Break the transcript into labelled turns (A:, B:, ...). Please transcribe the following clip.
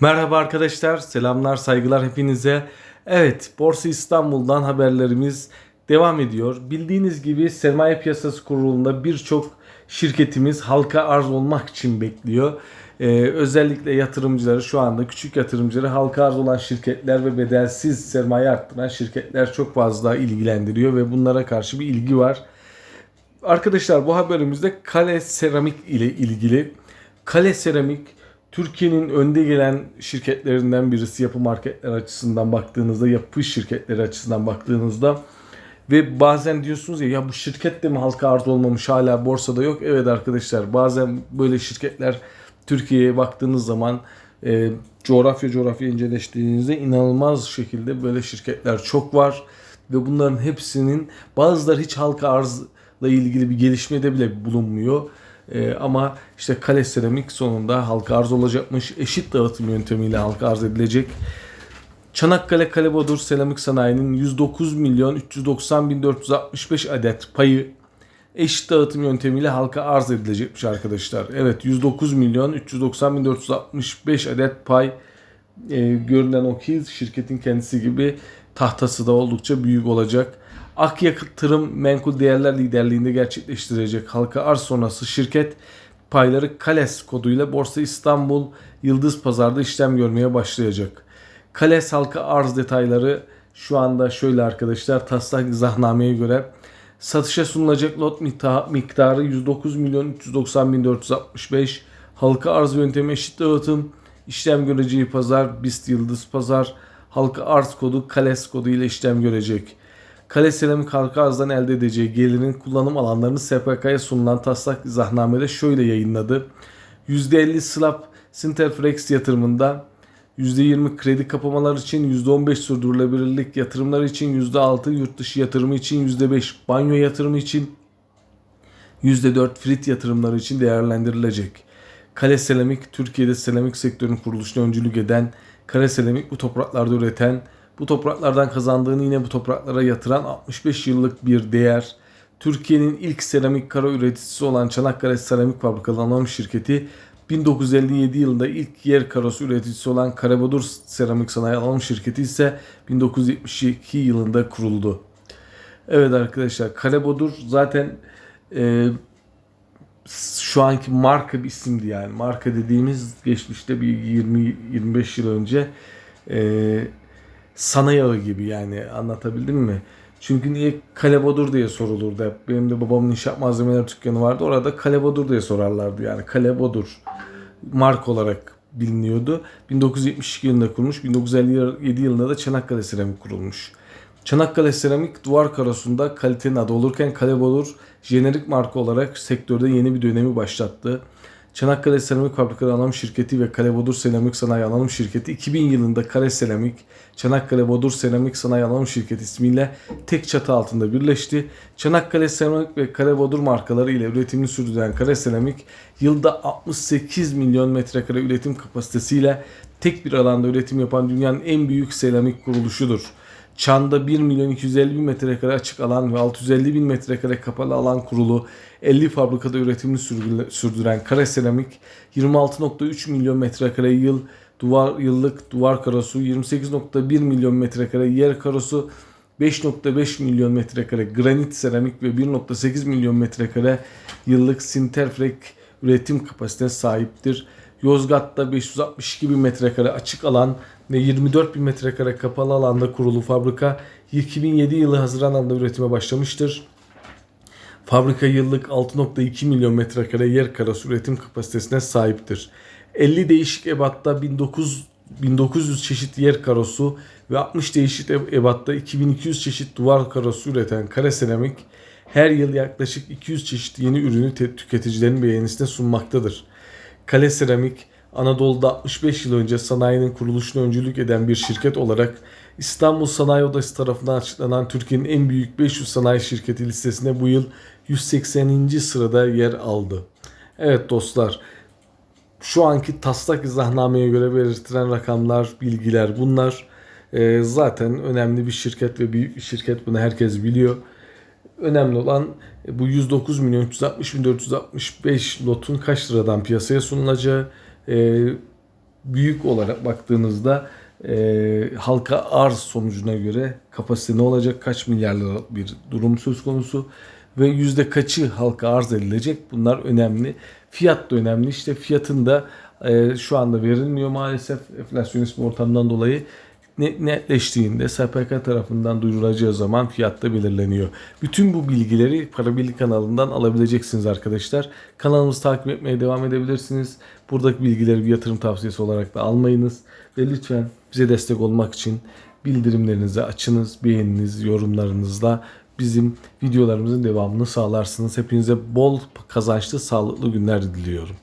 A: Merhaba arkadaşlar, selamlar, saygılar hepinize. Evet, Borsa İstanbul'dan haberlerimiz devam ediyor. Bildiğiniz gibi sermaye piyasası kurulunda birçok şirketimiz halka arz olmak için bekliyor. Ee, özellikle yatırımcıları şu anda küçük yatırımcıları halka arz olan şirketler ve bedelsiz sermaye arttıran şirketler çok fazla ilgilendiriyor ve bunlara karşı bir ilgi var. Arkadaşlar bu haberimizde Kale Seramik ile ilgili. Kale Seramik Türkiye'nin önde gelen şirketlerinden birisi yapı marketler açısından baktığınızda, yapı şirketleri açısından baktığınızda ve bazen diyorsunuz ya ya bu şirket de mi halka arz olmamış hala borsada yok. Evet arkadaşlar bazen böyle şirketler Türkiye'ye baktığınız zaman e, coğrafya coğrafya inceleştiğinizde inanılmaz şekilde böyle şirketler çok var. Ve bunların hepsinin bazıları hiç halka arzla ilgili bir gelişmede bile bulunmuyor. Ee, ama işte kale seramik sonunda halka arz olacakmış. Eşit dağıtım yöntemiyle halka arz edilecek. Çanakkale Kalebodur Seramik Sanayi'nin 109 milyon 390 bin 465 adet payı eşit dağıtım yöntemiyle halka arz edilecekmiş arkadaşlar. Evet 109 milyon 390 bin 465 adet pay e, görünen o ki şirketin kendisi gibi tahtası da oldukça büyük olacak. Akyakıt Tırım Menkul Değerler liderliğinde gerçekleştirecek halka arz sonrası şirket payları Kales koduyla Borsa İstanbul Yıldız Pazar'da işlem görmeye başlayacak. Kales halka arz detayları şu anda şöyle arkadaşlar taslak izahnameye göre satışa sunulacak lot miktarı 109 milyon 390 bin 465 halka arz yöntemi eşit dağıtım işlem göreceği pazar BIST Yıldız Pazar halka arz kodu Kales kodu ile işlem görecek. Kale Seramik halka elde edeceği gelirin kullanım alanlarını SPK'ya sunulan taslak izahnamede şöyle yayınladı. %50 slap Sinterflex yatırımında %20 kredi kapamalar için, %15 sürdürülebilirlik yatırımlar için, %6 yurt dışı yatırımı için, %5 banyo yatırımı için, %4 frit yatırımları için değerlendirilecek. Kale Seramik, Türkiye'de seramik sektörünün kuruluşuna öncülük eden, Kale Seramik bu topraklarda üreten, bu topraklardan kazandığını yine bu topraklara yatıran 65 yıllık bir değer. Türkiye'nin ilk seramik kara üreticisi olan Çanakkale Seramik Fabrikalı Anonim Şirketi 1957 yılında ilk yer karosu üreticisi olan Karabadur Seramik Sanayi Anonim Şirketi ise 1972 yılında kuruldu. Evet arkadaşlar Karabadur zaten e, şu anki marka bir isimdi yani. Marka dediğimiz geçmişte bir 20-25 yıl önce e, sana yağı gibi yani anlatabildim mi? Çünkü niye Kalebodur diye sorulurdu hep. Benim de babamın inşaat malzemeleri dükkanı vardı. Orada Kalebodur diye sorarlardı yani. Kalebodur mark olarak biliniyordu. 1972 yılında kurulmuş. 1957 yılında da Çanakkale Seramik kurulmuş. Çanakkale Seramik duvar karosunda kalitenin adı olurken Kalebodur jenerik marka olarak sektörde yeni bir dönemi başlattı. Çanakkale Seramik Fabrikaları Anonim Şirketi ve Kale Bodur Seramik Sanayi Anonim Şirketi 2000 yılında Kare Seramik, Çanakkale Bodur Seramik Sanayi Anonim Şirketi ismiyle tek çatı altında birleşti. Çanakkale Seramik ve Kale Bodur markaları ile üretimini sürdüren Kare Seramik yılda 68 milyon metrekare üretim kapasitesiyle tek bir alanda üretim yapan dünyanın en büyük seramik kuruluşudur. Çan'da 1 milyon 250 bin metrekare açık alan ve 650 bin metrekare kapalı alan kurulu 50 fabrikada üretimini sürdüren Kare Seramik 26.3 milyon metrekare yıl duvar yıllık duvar karosu 28.1 milyon metrekare yer karosu 5.5 milyon metrekare granit seramik ve 1.8 milyon metrekare yıllık sinterfrek üretim kapasitesine sahiptir. Yozgat'ta 562 bin metrekare açık alan ve 24 bin metrekare kapalı alanda kurulu fabrika 2007 yılı Haziran ayında üretime başlamıştır. Fabrika yıllık 6.2 milyon metrekare yer karası üretim kapasitesine sahiptir. 50 değişik ebatta 1900, 1900 çeşit yer karosu ve 60 değişik ebatta 2200 çeşit duvar karosu üreten Kare Seramik her yıl yaklaşık 200 çeşit yeni ürünü tüketicilerin beğenisine sunmaktadır. Kale Seramik Anadolu'da 65 yıl önce sanayinin kuruluşuna öncülük eden bir şirket olarak İstanbul Sanayi Odası tarafından açıklanan Türkiye'nin en büyük 500 sanayi şirketi listesine bu yıl 180. sırada yer aldı. Evet dostlar şu anki taslak izahnameye göre belirtilen rakamlar, bilgiler bunlar. E, zaten önemli bir şirket ve büyük bir şirket bunu herkes biliyor. Önemli olan bu 109 milyon 360 bin 465 lotun kaç liradan piyasaya sunulacağı. E, büyük olarak baktığınızda e, halka arz sonucuna göre kapasite ne olacak, kaç milyar bir durum söz konusu ve yüzde kaçı halka arz edilecek bunlar önemli. Fiyat da önemli. İşte fiyatın da e, şu anda verilmiyor maalesef enflasyonist bir ortamdan dolayı netleştiğinde SPK tarafından duyurulacağı zaman fiyatta belirleniyor. Bütün bu bilgileri Para Birliği kanalından alabileceksiniz arkadaşlar. Kanalımızı takip etmeye devam edebilirsiniz. Buradaki bilgileri bir yatırım tavsiyesi olarak da almayınız. Ve lütfen bize destek olmak için bildirimlerinizi açınız, beğeniniz, yorumlarınızla bizim videolarımızın devamını sağlarsınız. Hepinize bol kazançlı, sağlıklı günler diliyorum.